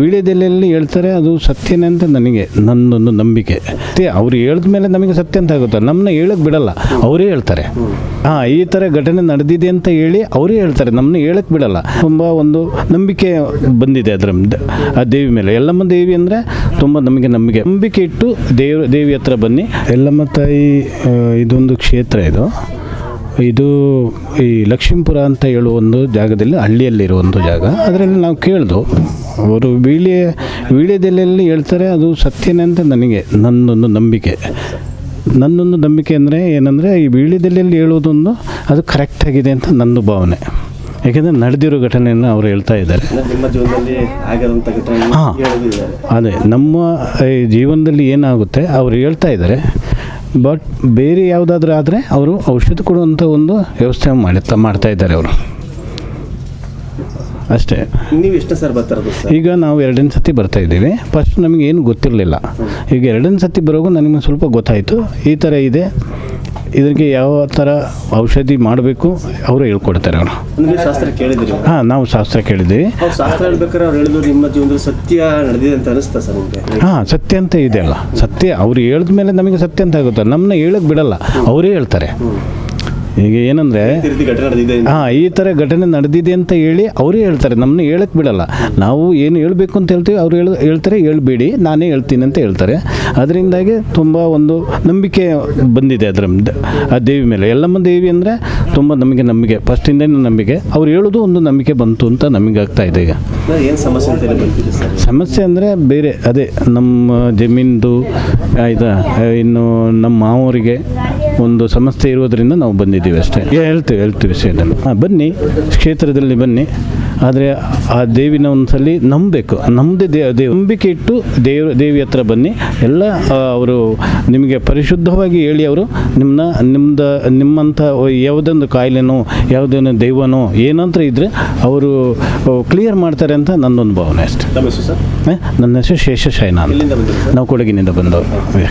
ವಿಡಿಯೋದಲ್ಲಿ ಹೇಳ್ತಾರೆ, ಅದು ಸತ್ಯನೇ ಅಂತ ನನಗೆ, ನನ್ನೊಂದು ನಂಬಿಕೆ. ಅವ್ರು ಹೇಳಿದ ಮೇಲೆ ನಮಗೆ ಸತ್ಯ ಅಂತ ಆಗುತ್ತೆ? ನಮ್ಮನ್ನ ಹೇಳಕ್ಕೆ ಬಿಡಲ್ಲ, ಅವರೇ ಹೇಳ್ತಾರೆ. ಹಾಂ ಈ ಥರ ಘಟನೆ ನಡೆದಿದೆ ಅಂತ ಹೇಳಿ ಅವರೇ ಹೇಳ್ತಾರೆ ನಮ್ಮನ್ನ ಹೇಳಕ್ಕೆ ಬಿಡಲ್ಲ. ತುಂಬ ಒಂದು ನಂಬಿಕೆ ಬಂದಿದೆ ಅದರ ಆ ದೇವಿ ಮೇಲೆ. ಎಲ್ಲಮ್ಮ ದೇವಿ ಅಂದರೆ ತುಂಬ ನಮಗೆ ನಂಬಿಕೆ. ನಂಬಿಕೆ ಇಟ್ಟು ದೇವ ದೇವಿ ಹತ್ರ ಬನ್ನಿ. ಎಲ್ಲಮ್ಮ ತಾಯಿ ಇದೊಂದು ಕ್ಷೇತ್ರ ಇದು. ಇದು ಈ ಲಕ್ಷ್ಮೀಪುರ ಅಂತ ಹೇಳುವ ಒಂದು ಜಾಗದಲ್ಲಿ ಹಳ್ಳಿಯಲ್ಲಿರುವ ಒಂದು ಜಾಗ. ಅದರಲ್ಲಿ ನಾವು ಕೇಳ್ದು ಅವರು ವೀಳ್ಯ ವೀಳ್ಯದೆಲೆಯಲ್ಲಿ ಹೇಳ್ತಾರೆ ಅದು ಸತ್ಯನೇ ಅಂತ ನನಗೆ ನನ್ನೊಂದು ನಂಬಿಕೆ. ನನ್ನೊಂದು ನಂಬಿಕೆ ಅಂದರೆ ಏನಂದರೆ ಈ ವಿಡಿಯೋದಲ್ಲಿ ಹೇಳೋದೊಂದು ಅದು ಕರೆಕ್ಟಾಗಿದೆ ಅಂತ ನನ್ನ ಭಾವನೆ. ಯಾಕೆಂದರೆ ನಡೆದಿರೋ ಘಟನೆಯನ್ನು ಅವರು ಹೇಳ್ತಾ ಇದ್ದಾರೆ. ಹಾಂ ಅದೇ ನಮ್ಮ ಈ ಜೀವನದಲ್ಲಿ ಏನಾಗುತ್ತೆ ಅವರು ಹೇಳ್ತಾ ಇದ್ದಾರೆ ಬಟ್ ಬೇರೆ ಯಾವುದಾದ್ರೂ ಆದರೆ ಅವರು ಔಷಧ ಕೊಡುವಂಥ ಒಂದು ವ್ಯವಸ್ಥೆ ಮಾಡುತ್ತಾ ಮಾಡ್ತಾ ಇದ್ದಾರೆ ಅವರು. ಅಷ್ಟೇ. ನೀವು ಎಷ್ಟು ಸರ್ ಬರ್ತಾರದು ಈಗ ನಾವು ಎರಡನೇ ಸತಿ ಬರ್ತಾ ಇದ್ದೀವಿ. ಫಸ್ಟ್ ನಮಗೆ ಏನು ಗೊತ್ತಿರಲಿಲ್ಲ. ಈಗ ಎರಡನೇ ಸತಿ ಬರೋಗೂ ನನಗೆ ಸ್ವಲ್ಪ ಗೊತ್ತಾಯಿತು. ಈ ಥರ ಇದೆ. ಇದಕ್ಕೆ ಯಾವ ಥರ ಔಷಧಿ ಮಾಡಬೇಕು ಅವರು ಹೇಳ್ಕೊಡ್ತಾರೆ ಅವರು ಶಾಸ್ತ್ರ ಕೇಳಿದಿರಿ ಹಾಂ ನಾವು ಶಾಸ್ತ್ರ ಕೇಳಿದ್ವಿ ಶಾಸ್ತ್ರ ಹೇಳ್ಬೇಕಾದ್ರೆ ಅವ್ರು ಹೇಳಿದ್ರು ನಿಮ್ಮ ಜೀವನದಲ್ಲಿ ಸತ್ಯ ನಡೆದಿದೆ ಅಂತ ಅನಿಸ್ತಾ ಸರ್ ನಿಮಗೆ? ಹಾಂ ಸತ್ಯ ಅಂತ ಇದೆಯಲ್ಲ ಸತ್ಯ ಅವ್ರು ಹೇಳಿದ ಮೇಲೆ ನಮಗೆ ಸತ್ಯ ಅಂತ ಆಗುತ್ತೆ. ನಮ್ಮನ್ನ ಹೇಳಕ್ಕೆ ಬಿಡಲ್ಲ ಅವರೇ ಹೇಳ್ತಾರೆ. ಈಗ ಏನಂದರೆ. ಹಾಂ ಈ ಥರ ಘಟನೆ ನಡೆದಿದೆ ಅಂತ ಹೇಳಿ ಅವರೇ ಹೇಳ್ತಾರೆ. ನಮ್ಮನ್ನ ಹೇಳಕ್ಕೆ ಬಿಡಲ್ಲ. ನಾವು ಏನು ಹೇಳಬೇಕು ಅಂತ ಹೇಳ್ತೀವಿ ಅವ್ರು ಹೇಳ ಹೇಳ್ತಾರೆ ಹೇಳ್ಬೇಡಿ ನಾನೇ ಹೇಳ್ತೀನಿ ಅಂತ ಹೇಳ್ತಾರೆ. ಅದರಿಂದಾಗಿ ತುಂಬ ಒಂದು ನಂಬಿಕೆ ಬಂದಿದೆ ಅದರ ಆ ದೇವಿ ಮೇಲೆ. ಎಲ್ಲಮ್ಮ ದೇವಿ ಅಂದರೆ ತುಂಬ ನಮಗೆ ನಂಬಿಕೆ. ಫಸ್ಟಿಂದನೇ ನಂಬಿಕೆ. ಅವ್ರು ಹೇಳೋದು ಒಂದು ನಂಬಿಕೆ ಬಂತು ಅಂತ ನಮಗೆ ಆಗ್ತಾ ಇದೆ ಈಗ. ಸಮಸ್ಯೆ ಅಂದರೆ ಬೇರೆ ಅದೇ ನಮ್ಮ ಜಮೀನ್ದು ಆಯ್ತಾ ಇನ್ನು ನಮ್ಮ ಮಾವರಿಗೆ ಒಂದು ಸಮಸ್ಯೆ ಇರೋದ್ರಿಂದ ನಾವು ಬಂದಿದ್ದೀವಿ ಅಷ್ಟೇ. ಏ, ಹೇಳ್ತೀವಿ ಹೇಳ್ತೀವಿ ವಿಷಯದಲ್ಲಿ ಹಾಂ ಬನ್ನಿ ಕ್ಷೇತ್ರದಲ್ಲಿ ಬನ್ನಿ. ಆದರೆ ಆ ದೇವಿನ ಒಂದ್ಸಲಿ ನಂಬಬೇಕು. ನಮ್ಮದೇ ದೇ ದೇವ್ ನಂಬಿಕೆ ಇಟ್ಟು ದೇವ ದೇವಿ ಹತ್ರ ಬನ್ನಿ. ಎಲ್ಲ ಅವರು ನಿಮಗೆ ಪರಿಶುದ್ಧವಾಗಿ ಹೇಳಿ ಅವರು ನಿಮ್ಮನ್ನ ನಿಮ್ದು ನಿಮ್ಮಂಥ ಯಾವುದೊಂದು ಕಾಯಿಲೆನೋ ಯಾವುದೊಂದು ದೈವನೋ ಏನಂತ ಇದ್ದರೆ ಅವರು ಕ್ಲಿಯರ್ ಮಾಡ್ತಾರೆ ಅಂತ ನನ್ನೊಂದು ಭಾವನೆ ಅಷ್ಟೆ. ನನ್ನ ಹೆಸರು ಶೇಷಶಯನ ನಾವು ಕೊಡಗಿನಿಂದ ಬಂದವರು.